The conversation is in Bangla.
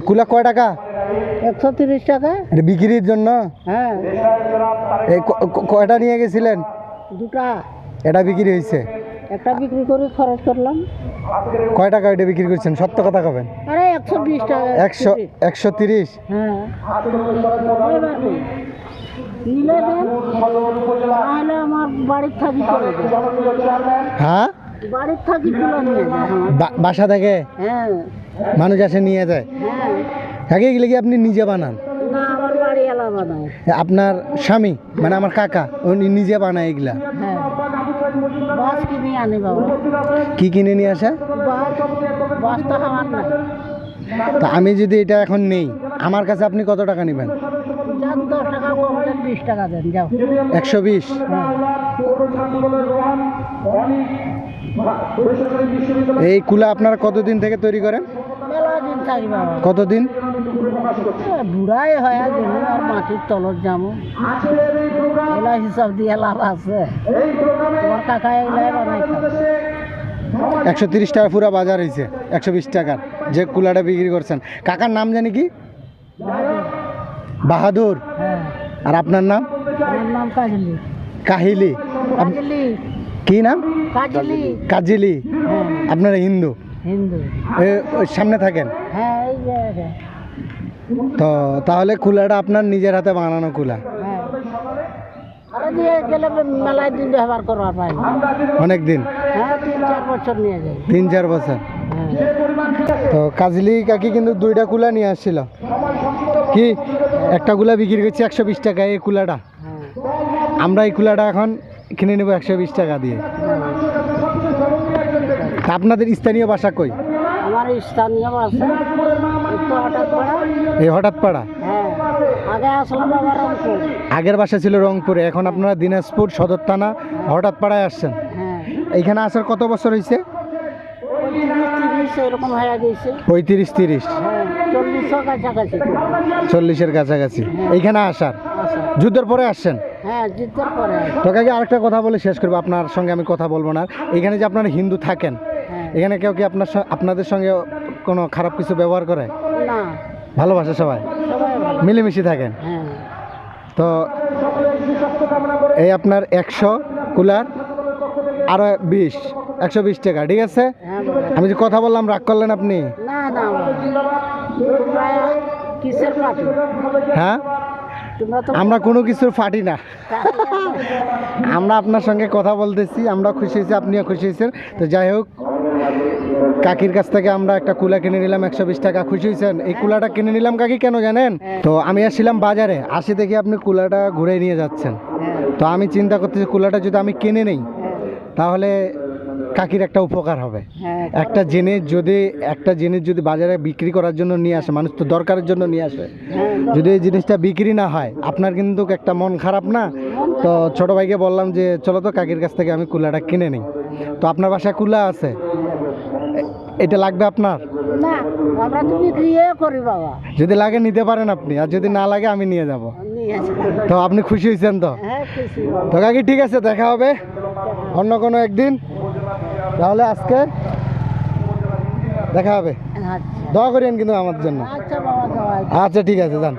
কুলা কয় টাকা? একশো তিরিশ টাকা। এটা বিক্রির জন্য? হ্যাঁ। এই কয়টা নিয়ে গেছিলেন? দুটা। এটা বিক্রি হয়েছে? একটা বিক্রি করে খরচ করলাম। কয় টাকা এটা বিক্রি করছেন? সত্য কথা কবেন? আরে একশো বিশ টাকা একশো একশো তিরিশ? হ্যাঁ। নিলে দেন আমার বাড়ির থাকি হ্যাঁ? বাড়ির থাকি তুলে নিয়ে যায় বা- বাসা থেকে? হ্যাঁ। মানুষ আসে নিয়ে যায়? হ্যাঁ। আগে গেলে কি আপনি নিজে বানান? না আমার বাড়ি এলাকা নাই আপনার স্বামী মানে আমার কাকা উনি নিজে বানায় এগুলা? হ্যাঁ। বাস কিনে আনি বাবা। কি কিনে নিয়ে আসে? বাস বাস তো আমার নাই। তা আমি যদি এটা এখন নেই আমার কাছে আপনি কত টাকা নেবেন? দশ টাকা। বিশ টাকা দেন যাও। একশো বিশ? হ্যাঁ। এই কুলা আপনারা কতদিন থেকে তৈরি করেন? কতদিন? বুড়াই হয় আর মাটির তলত যাব। এলা হিসাব দিয়ে লাভ আছে। কাকা এগুলাই বানাই একশো তিরিশ টাকা পুরা বাজার হয়েছে একশো বিশ টাকার যে কুলাটা বিক্রি করছেন। কাকার নাম জানি কি? বাহাদুর। আর আপনার নাম? আমার নাম কাজলি। কাহিলি। কি নাম? কাজলি। কাজিলি। হ্যাঁ। আপনারা হিন্দু? সামনে থাকেন? হ্যাঁ। তো তাহলে কুলাটা আপনার নিজের হাতে বানানো কুলা? হ্যাঁ। অনেক দিন তিন চার বছর তো কাজলি কাকি কিন্তু দুইটা কুলা নিয়ে আসছিল। কি? একটা কুলা বিক্রি করছি একশো বিশ টাকা এই কুলাটা। আমরা এই কুলাটা এখন কিনে নেব একশো বিশ টাকা দিয়ে। আপনাদের স্থানীয় ভাষা কই? আমার স্থানীয় এই হঠাৎ পাড়া হ্যাঁ আগের বাসা ছিল রংপুরে এখন আপনারা দিনাজপুর সদর থানা হঠাৎ পাড়ায় আসছেন। হ্যাঁ। এইখানে আসার কত বছর হয়েছে হয়ে পঁয়ত্রিশ তিরিশ। চল্লিশশো কাছাকাছি। চল্লিশের কাছাকাছি। এইখানে আসার? যুদ্ধের পরে আসছেন? হ্যাঁ যুদ্ধের পরে তো কাকে আরেকটা কথা বলে শেষ করব আপনার সঙ্গে আমি কথা বলব না। এখানে যে আপনারা হিন্দু থাকেন হ্যাঁ। এখানে কেউ কি আপনার আপনাদের সঙ্গে কোনো খারাপ কিছু ব্যবহার করে? না। ভালোবাসে সবাই? মিলেমিশে থাকেন? হ্যাঁ। তো এই আপনার একশো কুলার আরও বিশ একশো বিশ টাকা ঠিক আছে? হ্যাঁ আমি যে কথা বললাম রাগ করলেন আপনি? না না। তোমরা কিসের পার্টি? হ্যাঁ? আমরা কোনো কিছুর ফাটি না। আমরা আপনার সঙ্গে কথা বলতেছি আমরা খুশি হয়েছি আপনিও খুশি হয়েছেন। তো যাই হোক কাকির কাছ থেকে আমরা একটা কুলা কিনে নিলাম একশো বিশ টাকা। খুশি হয়েছেন? এই কুলাটা কিনে নিলাম কাকি কেন জানেন? তো আমি আসছিলাম বাজারে আসি দেখি আপনি কুলাটা ঘুরে নিয়ে যাচ্ছেন। হ্যাঁ। তো আমি চিন্তা করতেছি কুলাটা যদি আমি কিনে নেই হ্যাঁ। তাহলে কাকির একটা উপকার হবে। হ্যাঁ একটা জিনিস যদি একটা জিনিস যদি বাজারে বিক্রি করার জন্য নিয়ে আসে মানুষ তো দরকারের জন্য নিয়ে আসে। হ্যাঁ যদি এই জিনিসটা বিক্রি না হয় আপনার কিন্তু একটা মন খারাপ না? তো ছোট ভাইকে বললাম যে চলো তো কাকির কাছ থেকে আমি কুলাটা কিনে নিই। তো আপনার বাসায় কুলা আছে? এটা লাগবে আপনার? না আমরা তো বিক্রি করি বাবা। যদি লাগে নিতে পারেন আপনি আর যদি না লাগে আমি নিয়ে যাব। তো আপনি খুশি হয়েছেন তো? হ্যাঁ তো কাকি ঠিক আছে দেখা হবে। অন্য কোনো একদিন। তাহলে আজকে দেখা হবে। দয়া দোয়া করেন কিন্তু আমার জন্য। আচ্ছা আচ্ছা ঠিক আছে যান।